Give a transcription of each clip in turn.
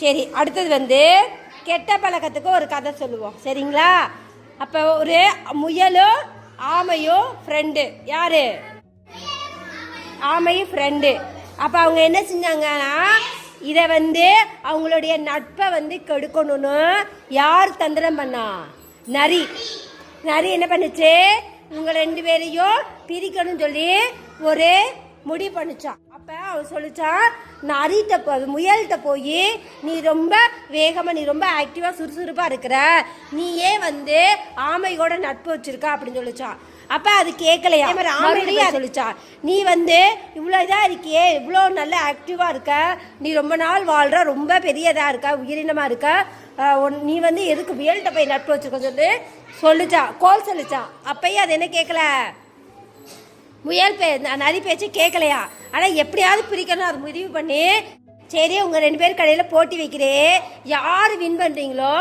சரி அடுத்தது வந்து கெட்ட பழக்கத்துக்கு ஒரு கதை சொல்லுவோம். சரிங்களா? அப்போ ஒரு முயலும் ஆமையும் ஃப்ரெண்டு யாரு? ஆமையும் ஃப்ரெண்டு அப்போ அவங்க என்ன செஞ்சாங்கன்னா இதை வந்து அவங்களுடைய நட்பை வந்து கெடுக்கணும்னு யார் தந்திரம் பண்ணா? நரி. நரி என்ன பண்ணுச்சு? இவங்க ரெண்டு பேரையும் பிரிக்கணும்னு சொல்லி ஒரு முடிவு பண்ணுச்சான். அப்போ அவன் சொல்லிச்சான் நரிட்ட போ முயல்கிட்ட போய் நீ ரொம்ப வேகமாக நீ ரொம்ப ஆக்டிவாக சுறுசுறுப்பாக இருக்கிற. நீ ஏன் வந்து ஆமையோட நட்பு வச்சிருக்க அப்படின்னு சொல்லிச்சான். அப்ப அது கேட்கலையா ஆமையா சொல்லிச்சா நீ வந்து இவ்வளோ இதாக இருக்கியே இவ்வளோ நல்ல ஆக்டிவாக இருக்க. நீ ரொம்ப நாள் வாழ்ற ரொம்ப பெரியதாக இருக்க உயிரினமாக இருக்க. நீ வந்து எதுக்கு வியல்கிட்ட போய் நட்பு வச்சிருக்க சொல்லி சொல்லிச்சா கோல் சொல்லிச்சா அப்பயும் அது என்ன கேட்கல முயல் பே நரி பேச்சு கேட்கலையா ஆனால் எப்படியாவது பிரிக்கணும். அது முடிவு பண்ணி சரி உங்கள் ரெண்டு பேர் கடையில் போட்டி வைக்கிறேன். யார் வின் பண்ணுறீங்களோ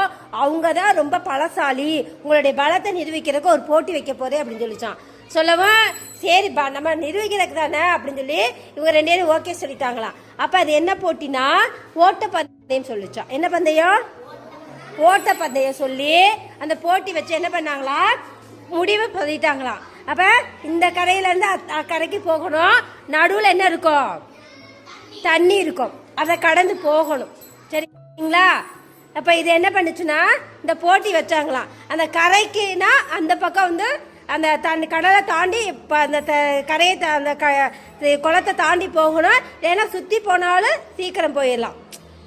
அவங்க தான் ரொம்ப பலசாலி. உங்களுடைய பலத்தை நிரூபிக்கிறதுக்கு ஒரு போட்டி வைக்க போதே அப்படின்னு சொல்லிச்சான். சொல்லவும் சரி நம்ம நிரூபிக்கிறதுக்கு தானே அப்படின்னு சொல்லி இவங்க ரெண்டு பேரும் ஓகே சொல்லிட்டாங்களாம். அப்போ அது என்ன போட்டினா ஓட்ட பந்தயம் சொல்லிச்சான். என்ன பந்தயம்? ஓட்ட பந்தயம் சொல்லி அந்த போட்டி வச்சு என்ன பண்ணாங்களா முடிவு பதிட்டாங்களாம் அப்ப இந்த கரையிலேருந்து அத்- அக்கரைக்கு போகணும். நடுவில் என்ன இருக்கும்? தண்ணி இருக்கும். அதை கடந்து போகணும். சரிங்களா? அப்ப இது என்ன பண்ணுச்சுன்னா இந்த போட்டி வச்சாங்களாம். அந்த கரைக்குனா அந்த பக்கம் வந்து அந்த தண்ணி கடலை தாண்டி இப்போ அந்த த- கரையை தா- அந்த க குளத்தை தாண்டி போகணும். ஏன்னா சுற்றி போனாலும் சீக்கிரம் போயிடலாம்.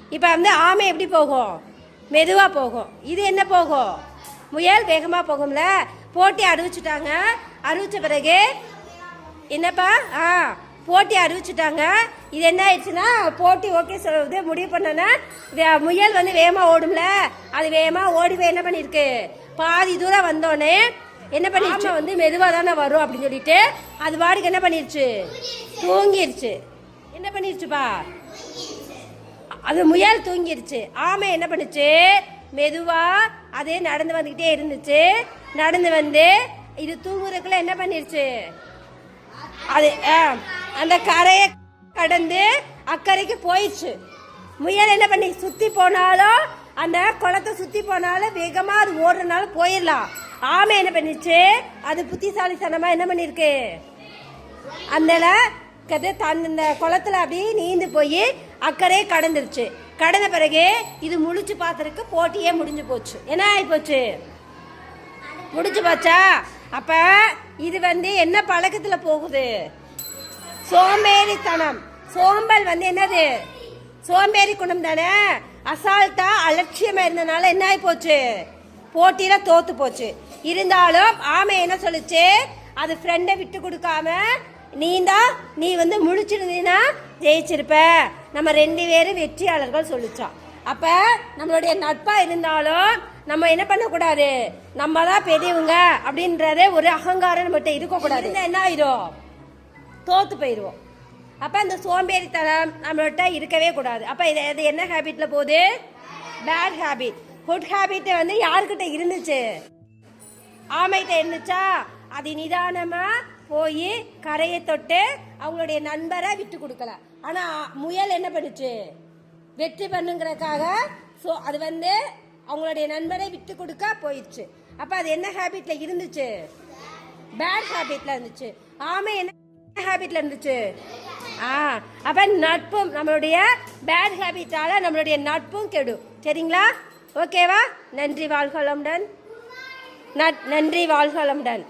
இப்போ வந்து ஆமை எப்படி போகும்? மெதுவாக போகும். இது என்ன போகும்? முயல் வேகமாக போகும்ல. போட்டி அறிவிச்சுட்டாங்க. அறிவிச்ச பிறகு என்னப்பா? ஆ போட்டி அறிவிச்சுட்டாங்க. இது என்ன ஆயிடுச்சுன்னா போட்டி ஓகே சொல்றது முடிவு பண்ணனா வே- முயல் வந்து வேகமாக ஓடும்ல. அது வேகமாக ஓடி போய் என்ன பண்ணியிருக்கு பாதி தூரம் வந்தோடனே என்ன பண்ணிடுச்சு வந்து மெதுவாக தானே வரும் அப்படின்னு சொல்லிட்டு அது பாட்டுக்கு என்ன பண்ணிருச்சு? தூங்கிருச்சு. என்ன பண்ணிருச்சுப்பா? அது முயல் தூங்கிருச்சு. ஆமை என்ன பண்ணுச்சு? மெதுவா அதே நடந்து வந்துக்கிட்டே இருந்துச்சு. நடந்து வந்து இது தூங்குறதுக்குள்ள என்ன பண்ணிருச்சு? அது ஆ, அந்த கரையை கடந்து அக்கறைக்கு போயிடுச்சு. முயல் என்ன பண்ணி சுத்தி போனாலும் அந்த குளத்தை சுத்தி போனாலும் வேகமா அது ஓடுறதுனால போயிடலாம். ஆமை என்ன பண்ணிச்சு? அது புத்திசாலித்தனமா என்ன பண்ணிருக்கு? அந்த கதை தன் இந்த குளத்துல அப்படியே நீந்து போய் அக்கறையே கடந்துருச்சு. கடந்த பிறகு இது முழிச்சு பார்த்ததுக்கு போட்டியே முடிஞ்சு போச்சு. என்ன ஆகி போச்சு முடிஞ்சு போச்சா? அப்போ இது வந்து என்ன பழக்கத்தில் போகுது? சோம்பேறித்தனம். சோம்பல் வந்து என்னது? சோம்பேறி குணம் தானே? அசால்ட்டா அலட்சியமா இருந்தனால என்ன ஆகி போச்சு? போட்டியில தோத்து போச்சு. இருந்தாலும் ஆமை என்ன சொல்லுச்சு? அது ஃப்ரெண்டை விட்டு கொடுக்காம நீந்தா நீ வந்து முழிச்சிருந்தீன்னா ஜெயிச்சிருப்ப. நம்ம ரெண்டு பேரும் வெற்றியாளர்கள் சொல்லிச்சான் அப்ப நம்மளுடைய நட்பா இருந்தாலும் நம்ம என்ன பண்ணக்கூடாது? நம்ம தான் பெரியவங்க அப்படின்றதே ஒரு அகங்காரம் நம்மகிட்ட இருக்கக்கூடாது. என்ன ஆயிரும்? தோத்து போயிடுவோம் அப்போ அந்த சோம்பேறித்தனம் நம்மள்கிட்ட இருக்கவே கூடாது. அப்போ இது இது என்ன ஹேபிட்டில் போகுது? பேட் ஹேபிட் குட் ஹேபிட் வந்து யாருக்கிட்ட இருந்துச்சு? ஆமைகிட்ட இருந்துச்சா? அது நிதானமாக போய் கரையை தொட்டு அவங்களுடைய நண்பரை விட்டு கொடுக்கல. ஆனால் முயல் என்ன பண்ணுச்சு? வெற்றி பண்ணுங்கிறதுக்காக ஸோ அது வந்து அவங்களுடைய நண்பரை விட்டு கொடுக்க போயிடுச்சு. அப்போ அது என்ன ஹேபிட்ல இருந்துச்சு? பேட் ஹேபிட்ல இருந்துச்சு. ஆமை என்ன ஹேபிட்ல இருந்துச்சு? ஆ அப்ப நட்பும் நம்மளுடைய பேட் ஹேபிட்டால நம்மளுடைய நட்பும் கெடும் சரிங்களா? ஓகேவா நன்றி வாழ்கலமுடன் நன்றி வாழ்கலமுடன்